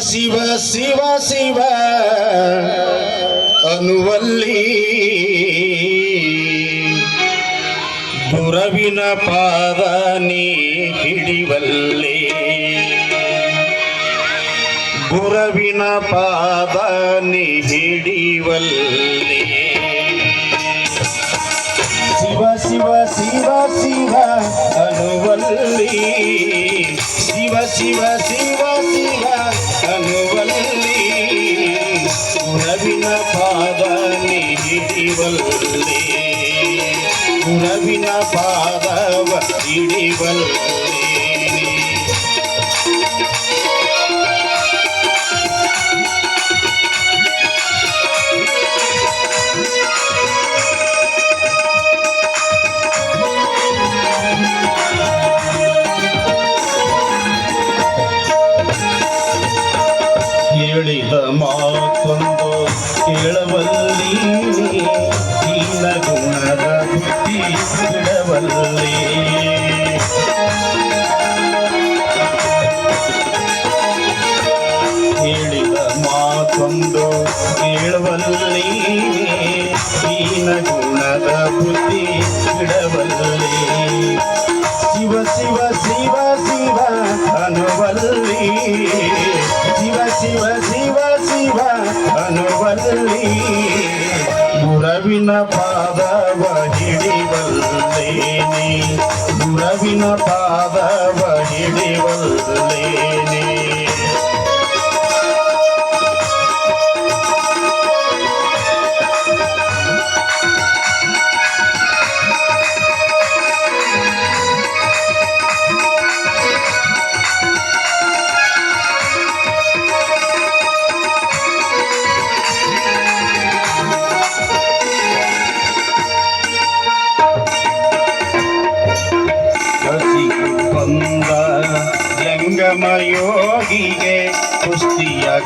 ಶಿವ ಶಿವ ಶಿವ, ಅನುವಲ್ಲಿ. ಗುರವಿನ ಪಾದ ನೀ ಹಿಡಿವಲ್ಲಿ. ಗುರವಿನ ಪಾದ ನೀ ಹಿಡಿವಲ್ಲಿ. ಶಿವ ಶಿವ ಶಿವ ಶಿವ, ಅನುವಲ್ಲಿ. ಶಿವ ಶಿವ ಶಿವ ಪಾದವ ಹಿಡಿವಲ್ಲಿ ಹೇಳಿದ ಗುರವಿನ ಪಾದವ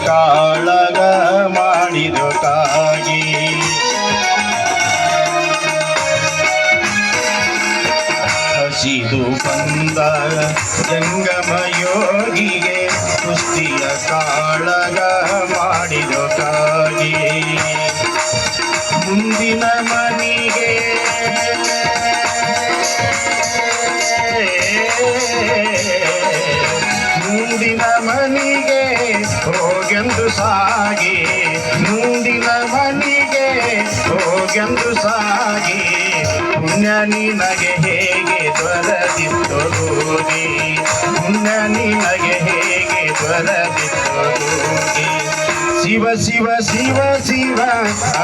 ಕಾಳಗ ಮಾಡಿದು ಕಾಗಿ ಹಸಿದು ಬಂದ ಜಂಗಮ ಯೋಗಿಗೆ ಕುಸ್ತಿಯ ಕಾಳಗ ಮಾಡಿದು ಕಾಗಿ ಮುಂದಿನ ಮನಿಗೆ ಮುಂದಿನ ಮನಿಗೆ ಹೋಗೆಂದು ಸಾಗಿ ಮುಂದಿನ ಮನೆಗೆ ಹೋಗೆಂದು ಸಾಗಿ, ಪುಣ್ಯ ನಿನಗೆ ಹೇಗೆ ದೊರದಿತ್ತು ಹೋಗಿ ಪುಣ್ಯ ನಿನಗೆ ಹೇಗೆ ದೊರದಿತ್ತು ಹೋಗಿ ಶಿವ ಶಿವ ಶಿವ ಶಿವ,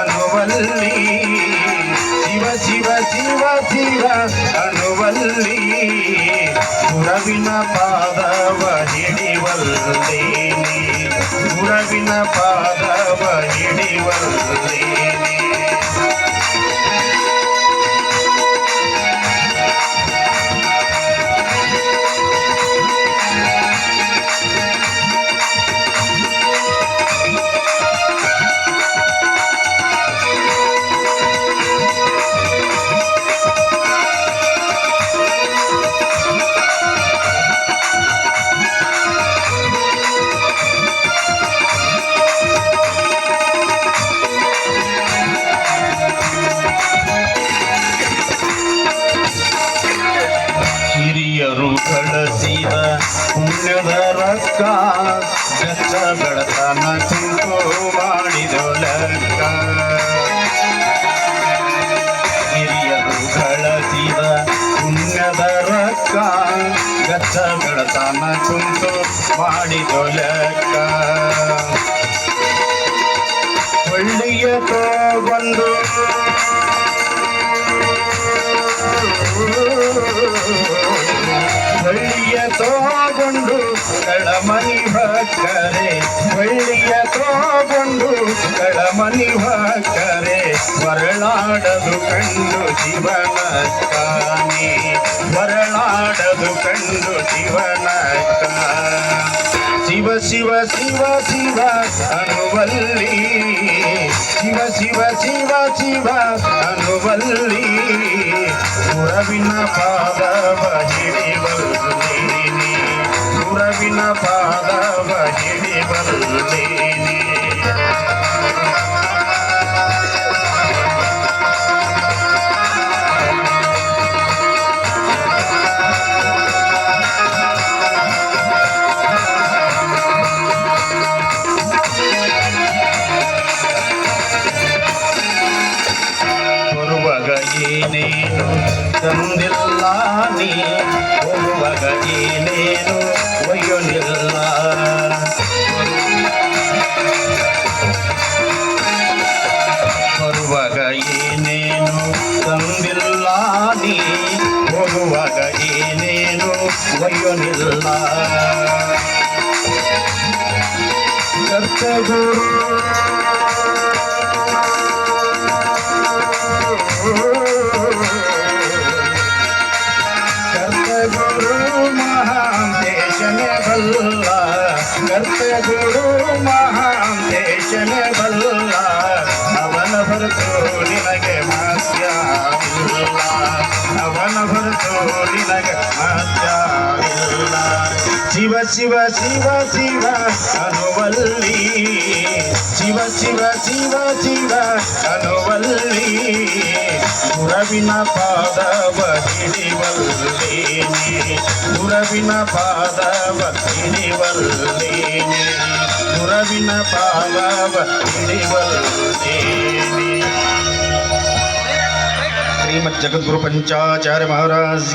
ಅನುವಲ್ಲಿ. ಶಿವ ಶಿವ ಶಿವ ಶಿವ, ಅನುವಲ್ಲಿ. ಪುರವಿನ ಪಾದವ ರೊಕ್ಕ ಬೆಚ್ಚ ಬೆಳತನ ಕುಂತು ಮಾಡಿದ ಲೆಕ್ಕ. ಹಿರಿಯರು ಗಳಿಸಿದ ಪುಣ್ಯದ ರೊಕ್ಕ ಬೆಚ್ಚ ಬೆಳತನ ಕುಂತು ಮಾಡಿದ ಲೆಕ್ಕ. ಕಳಮನಿ ಭಕ್ಕರೆ ಒಳ್ಳೆಯ ತಗೊಂಡು ಕಳಮನಿ ಭಕ್ಕರೆ ಮರಳಾಡದು ಕಂಡು ಜೀವನ ಕಾನಿ ಮರಳಾಡದು ಕಂಡು ಜೀವನ ಶಿವ ಶಿವ ಶಿವ ಶಿವ ಅನುವಲ್ಲಿ ಶಿವ ಶಿವ ಶಿವ ಶಿವ ಅನುವಲ್ಲಿ ಗುರವಿನ ಪಾದವ ಏನೇನು ತಂದಿಲ್ಲ ನೀ? ಹೋಗುವಾಗ ಏನೇನು ಒಯ್ಯಲಿಲ್ಲ ಬರುವಾಗ ಏನೇನು ತಂದಿಲ್ಲ ನೀ? ಹೋಗುವಾಗ ಏನೇನು ಒಯ್ಯಲಿಲ್ಲ ಕರ್ತಗುರು ಕರ್ತಗುರು ಮಹಾಂತೇಶನೆ ಬಲ್ಲ ಅವನ ಹೊರತು ನಿನಗೆ ಮಾಸ್ಯವಿಲ್ಲ ಅವನ ಹೊರತು ನಿನಗೆ ಮಾಸ್ಯವಿಲ್ಲ ಶಿವ ಶಿವ ಶಿವ ಶಿವ ಅನುವಲ್ಲಿ ಶಿವ ಶಿವ ಶಿವ ಶಿವ ಅನುವಲ್ಲಿ ఉరవిన పాదవ తిరివల్లేని ఉరవిన పాదవ తిరివల్లేని ఉరవిన పాదవ తిరివల్లేని శ్రీమజ్జగద్గురు పంచాచార్య మహారాజ్